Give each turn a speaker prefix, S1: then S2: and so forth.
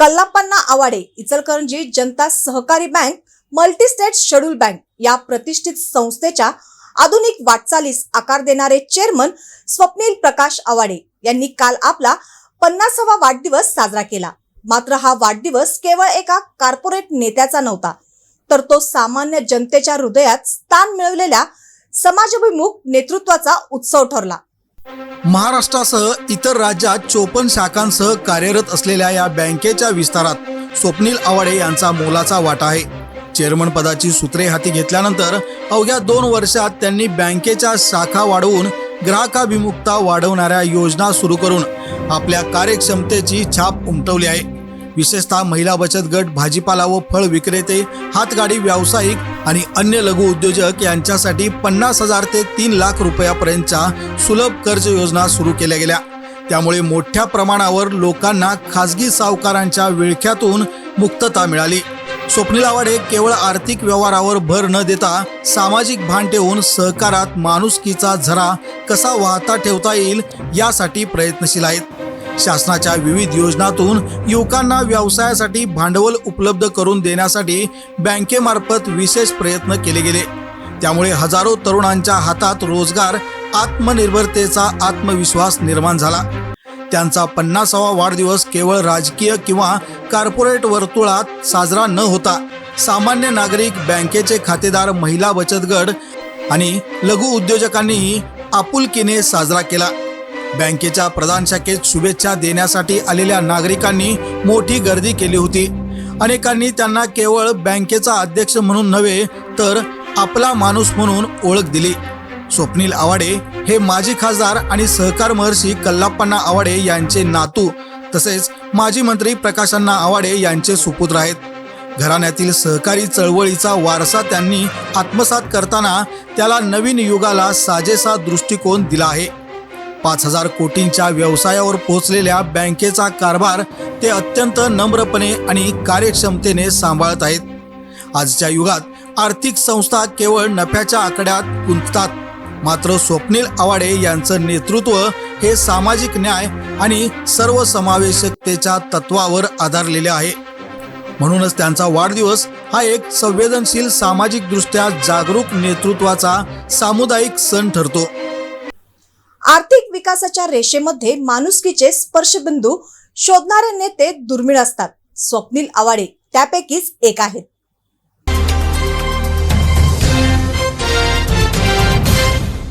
S1: कल्लाप्पांना आवाडे इचलकरंजी जनता सहकारी bank multi-state schedule bank या प्रतिष्ठित संस्थेच्या आधुनिक वाटचालीस आकार देणारे चेअरमन स्वप्नील प्रकाश आवाडे यांनी काल आपला पन्नासावा वाढदिवस साजरा केला. मात्र हा वाढदिवस केवळ एका कॉर्पोरेट नेत्याचा नव्हता तर तो सामान्य जनतेच्या हृदयात स्थान मिळवलेल्या समाजाभिमुख नेतृत्वाचा उत्सव ठरला.
S2: महाराष्ट्रासह इतर राज्यात चोपन्न शाखांसह कार्यरत असलेल्या या बँकेच्या विस्तारात स्वप्नील आवाडे यांचा मोलाचा वाटा आहे. चेअरमन पदाची सूत्रे हाती घेतल्यानंतर अवघ्या दोन वर्षात त्यांनी बँकेच्या शाखा वाढवून ग्राहकाभिमुखता वाढवणाऱ्या योजना सुरू करून आपल्या कार्यक्षमतेची छाप उमटवली आहे. विशेषतः महिला बचत गट भाजीपाला व फळ विक्रेते हातगाडी व्यावसायिक आणि अन्य लघु उद्योजक यांच्यासाठी पन्नास हजार ते तीन लाख रुपयापर्यंतच्या सुलभ कर्ज योजना सुरू केल्या गेल्या. त्यामुळे मोठ्या प्रमाणावर लोकांना खासगी सावकारांच्या विळख्यातून मुक्तता मिळाली. स्वप्नील आवाडे केवळ आर्थिक व्यवहारावर भर न देता सामाजिक भान ठेवून सहकारात माणुसकीचा झरा कसा वाहता ठेवता येईल यासाठी प्रयत्नशील आहेत. शासनाच्या विविध योजनातून युवकांना व्यवसायासाठी भांडवल उपलब्ध करून देण्यासाठी बँकेमार्फत विशेष प्रयत्न केले गेले. त्यामुळे हजारो तरुणांच्या हातात रोजगार आत्मनिर्भरतेचा आत्मविश्वास निर्माण झाला. त्यांचा पन्नासावा वाढदिवस केवळ राजकीय किंवा कार्पोरेट वर्तुळात साजरा न होता सामान्य नागरिक बँकेचे खातेदार महिला बचत गट आणि लघु उद्योजकांनीही आपुलकीने साजरा केला. बँकेच्या प्रधान शाखेत शुभेच्छा देण्यासाठी आलेल्या नागरिकांनी मोठी गर्दी केली होती. अनेकांनी त्यांना केवळ बँकेचा अध्यक्ष म्हणून नव्हे तर आपला माणूस म्हणून ओळख दिली. स्वप्नील आवाडे हे माजी खासदार आणि सहकार महर्षी कल्लाप्पांना आवाडे यांचे नातू तसेच माजी मंत्री प्रकाशांना आवाडे यांचे सुपुत्र आहेत. घराण्यातील सहकारी चळवळीचा वारसा त्यांनी आत्मसात करताना त्याला नवीन युगाला साजेसा दृष्टिकोन दिला आहे. पाच हजार कोटींच्या व्यवसायावर पोहोचलेल्या बँकेचा कारभार ते अत्यंत नम्रपणे आणि कार्यक्षमतेने सांभाळत आहेत. आजच्या युगात आर्थिक संस्था केवळ नफ्याच्या आकड्यात गुंततात. मात्र स्वप्नील आवाडे यांचं नेतृत्व हे सामाजिक न्याय आणि सर्वसमावेशकतेच्या तत्वावर आधारलेले आहे. म्हणूनच त्यांचा वाढदिवस हा एक संवेदनशील सामाजिकदृष्ट्या जागरूक नेतृत्वाचा सामुदायिक सण ठरतो.
S1: आर्थिक विकासाच्या रेषेमध्ये माणुसकीचे स्पर्शबिंदू शोधणारे नेते दुर्मिळ असतात. स्वप्नील आवाडे त्यापैकीच एक आहेत.